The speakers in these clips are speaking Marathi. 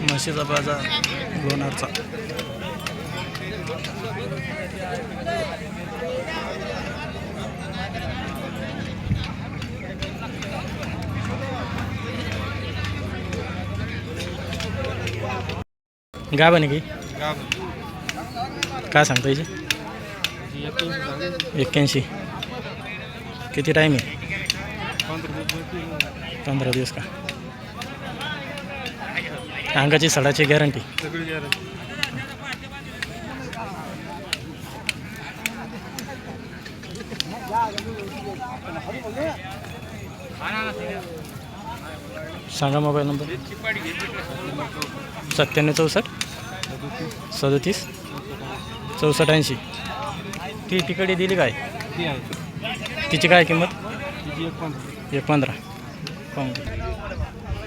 म्हशीचा बाजार लोणारचा. गाव आहे की? काय सांगता याची? एक्क्याऐंशी. किती टाईम आहे? पंधरा दिवस का? अंगाची सडाची गॅरंटी. सांगा मोबाईल नंबर. सत्त्याण्णव चौसष्ट सदतीस चौसष्ट ऐंशी. ती तिकडे दिली काय? तिची काय किंमत? एक पंधरा.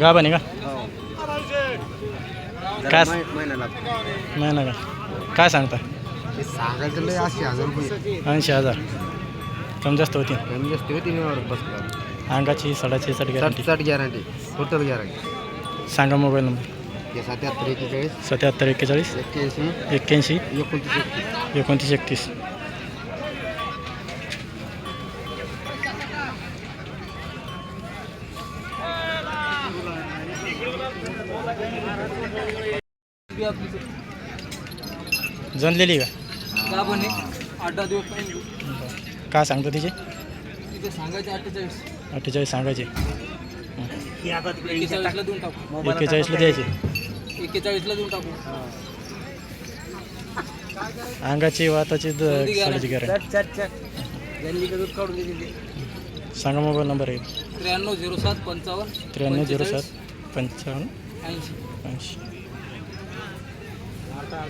गाभा नाही का? काय नाही ना का? काय सांगता? सांगायचं लय अशी हजार रुपये ऐंशी हजार. कमी जास्त होती. कमी जास्त होती नाही बस अंगाची सडाची सड साठ गॅरंटी साठ गॅरंटी टोटल गॅरंटी सांगा मोबाईल नंबर सत्याहत्तर एकेचाळीस. सत्याहत्तर एक्केचाळीस एक्क्याऐंशी. एक्क्याऐंशी. एकोणतीस एकतीस. एकोणतीस एकतीस. जनलेली का? का बने? आठ दहा दिवस पाहिजे. काय सांगतो तिचे? तिथे सांगायचे अठ्ठेचाळीस. अठ्ठेचाळीस सांगायचे. एक्केचाळीसला देऊन टाकू. एक्केचाळीसला द्यायचे. एक्केचाळीसला देऊन टाकू. अंगाची वाताची द- गॅरंटी. दूध काढून दिली सांगा मोबाईल नंबर आहे त्र्याण्णव झिरो सात पंचावन्न त्र्याण्णव झिरो सात पंचावन्न ऐंशी. ऐंशी. आता